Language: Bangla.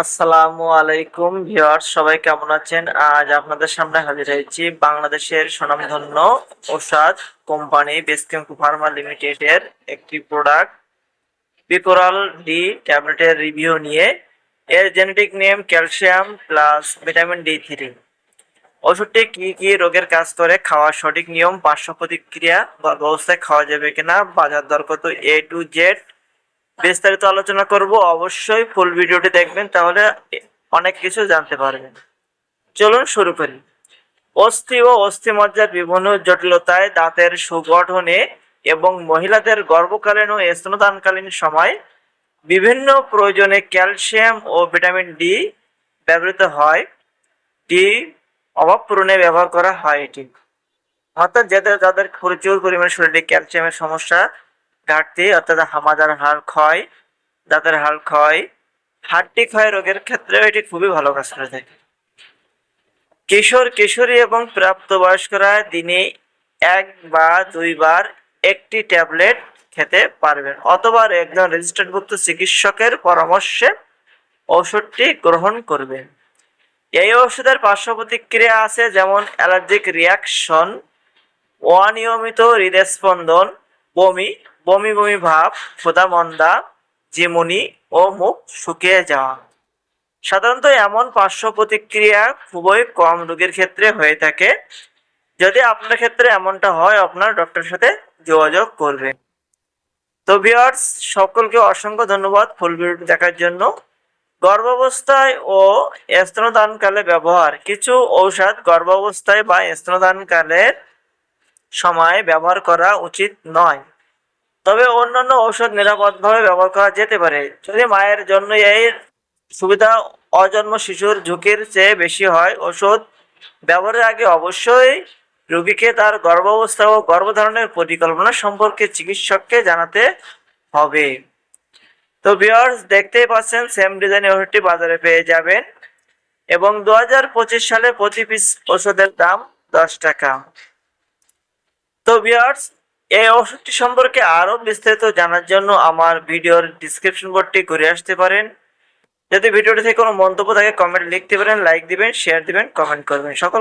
আসসালামু আলাইকুম ভিউয়ার্স, সবাই কেমন আছেন? আজ আপনাদের সামনে হাজির হয়েছি বাংলাদেশের স্বনামধন্য ওষাদ কোম্পানি বেসকেম্পু ফার্মা লিমিটেডের একটি প্রোডাক্ট পিকোরাল ডি ট্যাবলেটের রিভিউ নিয়ে। এর genetic name calcium plus vitamin D three ওষুধটি কি কি রোগের কাজ করে, খাওয়ার সঠিক নিয়ম, পার্শ্ব প্রতিক্রিয়া বা ব্যবস্থায় খাওয়া যাবে কিনা বাজার দর কত এ টু জেড বিস্তারিত আলোচনা করব, অবশ্যই ফুল ভিডিওটি দেখবেন, তাহলে অনেক কিছু জানতে পারবেন। চলুন শুরু করি। অস্থি ও অস্থিমজ্জার বিভিন্ন জটিলতায় দাঁতের সুগঠনে এবং মহিলাদের গর্ভকালীন ও স্তনদানকালীন সময় বিভিন্ন প্রয়োজনে ক্যালসিয়াম ও ভিটামিন ডি ব্যবহৃত হয়। ডি অভাব পূরণে ব্যবহার করা হয় এটি। অর্থাৎ যাদের যাদের প্রচুর পরিমাণে শরীরে ক্যালসিয়ামের সমস্যা ঘাটতি, অর্থাৎ হামাদার হাড় ক্ষয়, দাঁতের হাড় ক্ষয়, হাড্ডি ক্ষয় রোগের ক্ষেত্রে এটি খুবই ভালো কাজ করে থাকে। কিশোর, কিশোরী এবং প্রাপ্তবয়স্করা দিনে এক বা দুইবার একটি ট্যাবলেট খেতে পারবেন, অথবা একজন রেজিস্টার্ডভুক্ত চিকিৎসকের পরামর্শে ওষুধটি গ্রহণ করবেন। এই ওষুধের পার্শ্ব প্রতিক্রিয়া আছে যেমন অ্যালার্জিক রিয়াকশন, অনিয়মিত হৃদস্পন্দন, বমি বমি বমি ভাব, ক্ষুধা মন্দা, জিমুনি ও মুখ শুকিয়ে যাওয়া। সাধারণত এমন পার্শ্ব প্রতিক্রিয়া খুবই কম রোগীর ক্ষেত্রে হয়ে থাকে। যদি আপনার ক্ষেত্রে এমনটা হয়, আপনার ডক্টরের সাথে যোগাযোগ করবেন তো ভিউয়ার্স, সকলকে অসংখ্য ধন্যবাদ ফুল ভিডিওটি দেখার জন্য। গর্ভাবস্থায় ও স্তনদানকালে ব্যবহার, কিছু ঔষধ গর্ভাবস্থায় বা স্তনদানকালের সময় ব্যবহার করা উচিত নয়। তবে অন্যান্য ঔষধ নিরাপদভাবে ব্যবহার করা যেতে পারে। যদি মায়ের জন্য এর সুবিধা অজন্ম শিশুর ঝুঁকির চেয়ে বেশি হয় ওষুধ ব্যবহারের আগে অবশ্যই রোগীকে তার গর্ভাবস্থা ও গর্ভধারণের পরিকল্পনা সম্পর্কে চিকিৎসককে জানাতে হবে। তো ভিউয়ার্স, দেখতেই পাচ্ছেন সেম ডিজাইন ওষুধটি বাজারে পেয়ে যাবেন এবং দু হাজার পঁচিশ সালে প্রতি পিস ওষুধের দাম দশ টাকা। তো ভিউয়ার্স এই ওষুধটি সম্পর্কে আরও বিস্তারিত জানার জন্য আমার ভিডিওর ডিসক্রিপশন বোর্ডটি ঘুরে আসতে পারেন। যদি ভিডিওটি থেকে কোনো মন্তব্য থাকে কমেন্ট লিখতে পারেন লাইক দিবেন শেয়ার দিবেন কমেন্ট করবেন। সকল